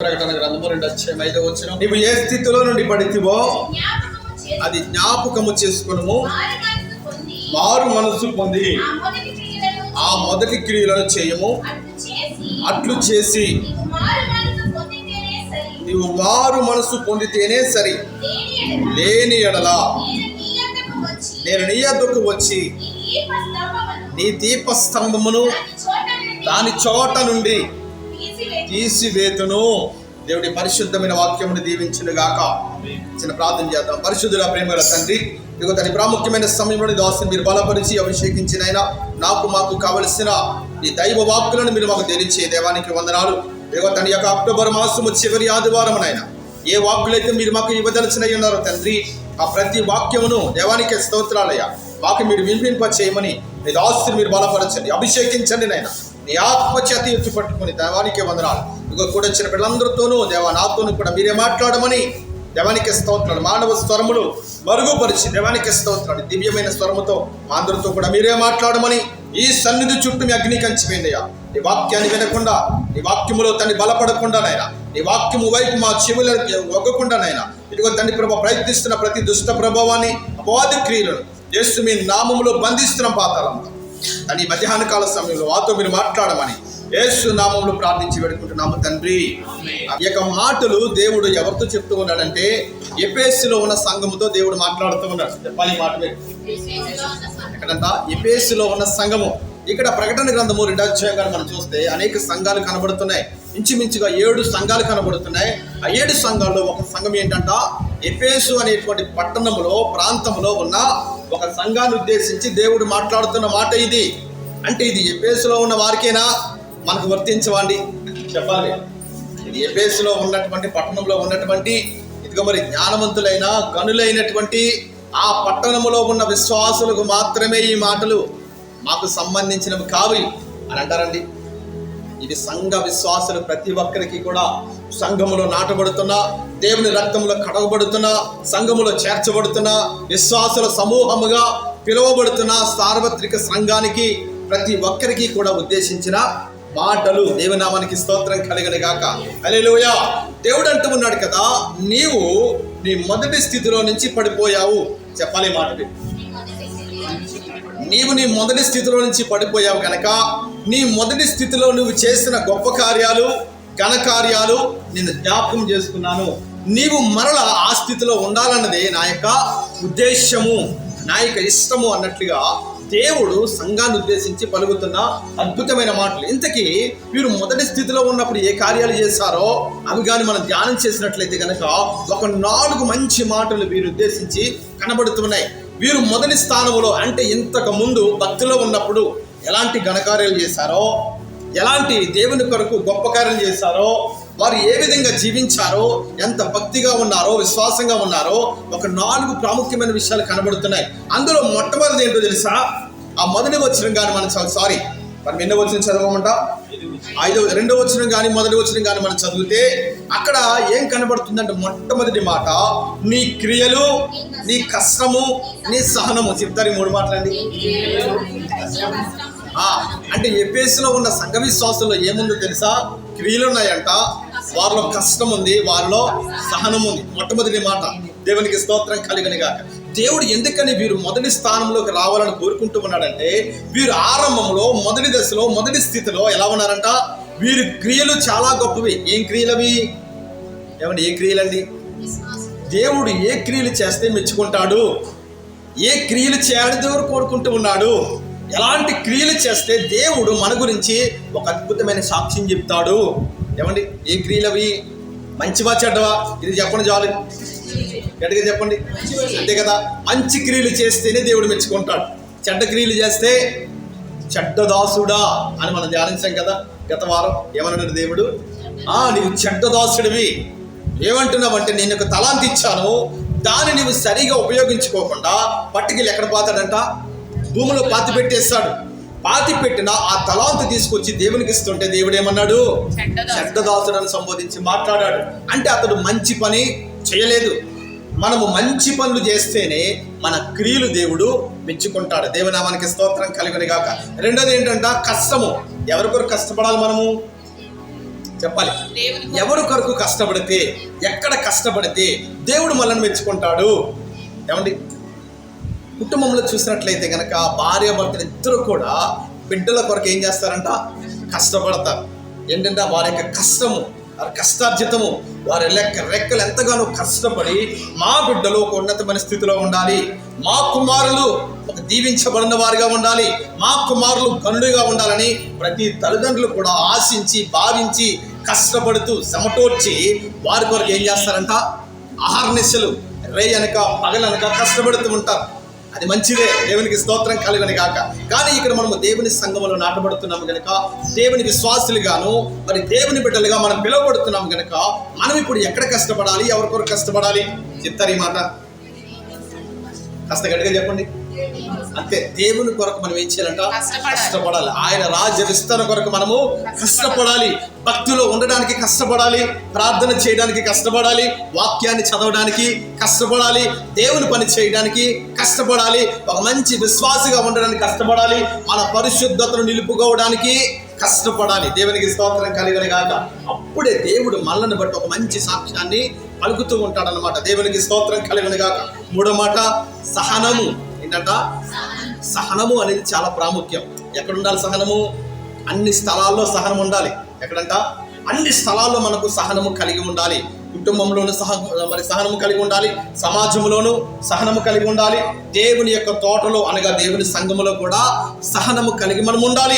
ప్రకటన గ్రంథము రెండు అధ్యాయం ఐదో వచ్చిన నీవు ఏ స్థితిలో నుండి పడితివో అది జ్ఞాపకము చేసుకును మారు మనసు పొంది ఆ మొదటి క్రియలను చేయము. అట్లు చేసి నీవు మారు మనసు పొందితేనే సరి. లేని ఎడల నేను నీ అద్దకు వచ్చి నీ దీప స్తంభమును నీ దీపస్తంభమును దాని చోట నుండి తీసివేతును. దేవుడి పరిశుద్ధమైన వాక్యమును దీవించిన గాక. చిన్న ప్రార్థన చేద్దాం. పరిశుద్ధుల ప్రేమల తండ్రి ఇదిగో తన ప్రాముఖ్యమైన సమయంలో దాసుని మీరు బలపరిచి అభిషేకించిన ఆయన నాకు మాకు కావలసిన ఈ దైవ వాక్కులను మీరు మాకు తెలియచే దేవానికి వందనాలు. ఇక తన యొక్క అక్టోబర్ మాసము చివరి ఆదివారం నాయన ఏ వాక్కులైతే మీరు మాకు ఇవ్వదలసినవి ఉన్నారో తండ్రి ఆ ప్రతి వాక్యమును దేవానికి స్తోత్రాలయ్యా. మాకు మీరు వినిపింప చేయమని మీ దాస్తుని మీరు బలపరచండి. అభిషేకించండి నాయన. నీ ఆత్మచేత ఎత్తు పట్టుకుని దేవానికి వందనాలు. ఇదిగో కూడా వచ్చిన పిల్లలందరితోనూ దేవా నాతోనూ కూడా మీరే మాట్లాడమని దేవానికి స్తోత్రాలు. మానవ స్వరములు మరుగుపరిచి దేవానికి స్తోత్రాలు. దివ్యమైన స్వరముతో మా అందరితో కూడా మీరే మాట్లాడమని ఈ సన్నిధి చుట్టూ మీ అగ్ని కంచిపోయిందయ్యా. నీ వాక్యాన్ని వినకుండా నీ వాక్యములో తన్ని బలపడకుండా నైనా నీ వాక్యము వైపు మా చెవులు ఒగ్గకుండా నైనా ఇదిగో తండ్రి ప్రభ ప్రయత్నిస్తున్న ప్రతి దుష్ట ప్రభావాన్ని అపవాది క్రియలను చేస్తూ మీ నామములో బంధిస్తున్న పాతాలంతా అని మధ్యాహ్న కాల సమయంలో వాతో మీరు మాట్లాడమని యేసు నామంలో ప్రార్థించి పెడుకుంటున్నాము తండ్రి. ఈ యొక్క మాటలు దేవుడు ఎవరితో చెప్తూ ఉన్నాడంటే ఎపేసులో ఉన్న సంఘముతో దేవుడు మాట్లాడుతూ ఉన్నాడు. చెప్పాలి మాట మీరు. ఎక్కడంట ఎపేసులో ఉన్న సంఘము. ఇక్కడ ప్రకటన గ్రంథము రెండో అధ్యాయంగా మనం చూస్తే అనేక సంఘాలు కనబడుతున్నాయి. ఇంచుమించుగా ఏడు సంఘాలు కనబడుతున్నాయి. ఆ ఏడు సంఘాల్లో ఒక సంఘం ఏంటంట? ఎపేసు అనేటువంటి పట్టణములో ప్రాంతంలో ఉన్న ఒక సంఘాన్ని ఉద్దేశించి దేవుడు మాట్లాడుతున్న మాట ఇది. అంటే ఇది ఎఫేసులో ఉన్న వారికేనా? మనకు వర్తించవండి. చెప్పాలి. ఇది ఎఫేసులో ఉన్నటువంటి పట్టణంలో ఉన్నటువంటి ఇదిగో మరి జ్ఞానవంతులైన గనులైనటువంటి ఆ పట్టణములో ఉన్న విశ్వాసులకు మాత్రమే ఈ మాటలు మాకు సంబంధించినవి కావు అని అంటారండి. ఇది సంఘ విశ్వాసులు ప్రతి ఒక్కరికి కూడా సంఘములో నాటబడుతున్న దేవుని రక్తంలో కడగబడుతున్న సంఘములో చేర్చబడుతున్న విశ్వాసుల సమూహముగా పిలువబడుతున్న సార్వత్రిక సంఘానికి ప్రతి ఒక్కరికి కూడా ఉద్దేశించిన మాటలు దేవనామానికి స్తోత్రం కలిగిన గాక. హల్లెలూయా. దేవుడు అంటూ ఉన్నాడు కదా నీవు నీ మొదటి స్థితిలో నుంచి పడిపోయావు. చెప్పాలి మాటవి నీవు నీ మొదటి స్థితిలో నుంచి పడిపోయావు కనుక నీ మొదటి స్థితిలో నువ్వు చేసిన గొప్ప కార్యాలు ఘనకార్యాలు నేను జ్ఞాపకం చేసుకున్నాను. నీవు మరల ఆ స్థితిలో ఉండాలన్నదే నా యొక్క ఉద్దేశము నా యొక్క ఇష్టము అన్నట్లుగా దేవుడు సంఘాన్ని ఉద్దేశించి పలుకుతున్న అద్భుతమైన మాటలు. ఇంతకీ వీరు మొదటి స్థితిలో ఉన్నప్పుడు ఏ కార్యాలు చేశారో అవి కానీ మనం ధ్యానం చేసినట్లయితే కనుక ఒక నాలుగు మంచి మాటలు వీరు ఉద్దేశించి కనబడుతున్నాయి. వీరు మొదటి స్థానంలో అంటే ఇంతకు ముందు భక్తిలో ఉన్నప్పుడు ఎలాంటి ఘనకార్యాలు చేశారో ఎలాంటి దేవుని కొరకు గొప్ప కార్యం చేశారో వారు ఏ విధంగా జీవించారో ఎంత భక్తిగా ఉన్నారో విశ్వాసంగా ఉన్నారో ఒక నాలుగు ప్రాముఖ్యమైన విషయాలు కనబడుతున్నాయి. అందులో మొట్టమొదటి ఏంటో తెలుసా? ఆ మొదటి వచ్చిన కానీ మనం చదువు సారీ మనం ఎన్నో వచ్చిన చదవమంట? ఐదో రెండో వచ్చిన కానీ మొదటి వచ్చిన కానీ మనం చదివితే అక్కడ ఏం కనబడుతుందంటే మొట్టమొదటి మాట నీ క్రియలు నీ కష్టము నీ సహనము. చెప్తారు ఈ మూడు మాటలండి అంటే ఎపేసులో ఉన్న సంఘ విశ్వాసంలో ఏముందో తెలుసా? క్రియలు ఉన్నాయంట వారిలో కష్టం ఉంది వారిలో సహనం ఉంది మొట్టమొదటి మాట దేవునికి స్తోత్రం కలిగనిగా దేవుడు ఎందుకని వీరు మొదటి స్థానంలోకి రావాలని కోరుకుంటూ ఉన్నాడంటే వీరు ఆరంభంలో మొదటి దశలో మొదటి స్థితిలో ఎలా ఉన్నారంట? వీరి క్రియలు చాలా గొప్పవి. ఏం క్రియలవి? ఏమండి ఏ క్రియలండి? దేవుడు ఏ క్రియలు చేస్తే మెచ్చుకుంటాడు? ఏ క్రియలు చేయడం దేవుడు కోరుకుంటూ ఉన్నాడు? ఎలాంటి క్రియలు చేస్తే దేవుడు మన గురించి ఒక అద్భుతమైన సాక్ష్యం చెప్తాడు? ఏమండి? ఏ క్రియలు అవి మంచివా చెడ్డవా? ఇది చెప్పండి చాలు. గట్టిగా చెప్పండి. అంతే కదా? మంచి క్రియలు చేస్తేనే దేవుడు మెచ్చుకుంటాడు. చెడ్డ క్రియలు చేస్తే చెడ్డ దాసుడా అని మనం ధ్యానించాం కదా గత వారం. ఏమన్నాడు దేవుడు? ఆ నీవు చెడ్డ దాసుడివి. ఏమంటున్నావంటే నేను ఒక తలాంతి ఇచ్చాను దాన్ని నువ్వు సరిగా ఉపయోగించుకోకుండా పట్టుకెళ్ళి ఎక్కడ పోతాడంట? భూమిలో పాతి పెట్టేస్తాడు. పాతి పెట్టిన ఆ తలాంతి తీసుకొచ్చి దేవునికి ఇస్తుంటే దేవుడు ఏమన్నాడు? చెడ్డదాసుడని సంబోధించి మాట్లాడాడు. అంటే అతడు మంచి పని చేయలేదు. మనము మంచి పనులు చేస్తేనే మన క్రియలు దేవుడు మెచ్చుకుంటాడు. దేవనామానికి స్తోత్రం కలిగిన గాక. రెండోది ఏంటంట? కష్టము. ఎవరి కొరకు కష్టపడాలి మనము? చెప్పాలి. ఎవరు కొరకు కష్టపడితే ఎక్కడ కష్టపడితే దేవుడు మనల్ని మెచ్చుకుంటాడు. ఏమండి? కుటుంబంలో చూసినట్లయితే కనుక భార్య భర్తలు ఇద్దరు కూడా బిడ్డల కొరకు ఏం చేస్తారంట? కష్టపడతారు. ఏంటంటే వారి యొక్క కష్టము వారి కష్టార్జితము వారి లెక్క రెక్కలు ఎంతగానో కష్టపడి మా బిడ్డలు ఒక ఉన్నతమైన స్థితిలో ఉండాలి. మా కుమారులు ఒక దీవించబడిన వారిగా ఉండాలి. మా కుమారులు గనుడిగా ఉండాలని ప్రతి తల్లిదండ్రులు కూడా ఆశించి భావించి కష్టపడుతూ సమటోర్చి వారి కొరకు ఏం చేస్తారంట? ఆహార్నిశలు రే అనక పగలనక కష్టపడుతూ ఉంటారు. అది మంచిదే. దేవునికి స్తోత్రం కలుగని కాక కానీ ఇక్కడ మనము దేవుని సంఘంలో నాటబడుతున్నాము గనక దేవుని విశ్వాసులుగాను మరి దేవుని బిడ్డలుగా మనం పిలువబడుతున్నాం గనక మనం ఇప్పుడు ఎక్కడ కష్టపడాలి? ఎవరికొరకు కష్టపడాలి? చెప్తారు ఈ మాట కాస్త గట్టిగా చెప్పండి. అంతే దేవుని కొరకు మనం ఏం చేయాలంట? కష్టపడాలి. ఆయన రాజ్య విస్తరణ కొరకు మనము కష్టపడాలి. భక్తిలో ఉండడానికి కష్టపడాలి. ప్రార్థన చేయడానికి కష్టపడాలి. వాక్యాన్ని చదవడానికి కష్టపడాలి. దేవుని పని చేయడానికి కష్టపడాలి. ఒక మంచి విశ్వాసిగా ఉండడానికి కష్టపడాలి. మన పరిశుద్ధతను నిలుపుకోవడానికి కష్టపడాలి. దేవునికి స్తోత్రం కలిగని కాక అప్పుడే దేవుడు మనల్ని బట్టి ఒక మంచి సాక్ష్యాన్ని పలుకుతూ ఉంటాడనమాట దేవునికి స్తోత్రం కలిగని కాక మూడో మాట సహనము. ఏంటంట సహనము అనేది చాలా ప్రాముఖ్యం. ఎక్కడ ఉండాలి సహనము? అన్ని స్థలాల్లో సహనం ఉండాలి. ఎక్కడంట? అన్ని స్థలాల్లో మనకు సహనము కలిగి ఉండాలి. కుటుంబంలోను సహ మరి సహనము కలిగి ఉండాలి. సమాజంలోను సహనము కలిగి ఉండాలి. దేవుని యొక్క తోటలో అనగా దేవుని సంఘములో కూడా సహనము కలిగి మనం ఉండాలి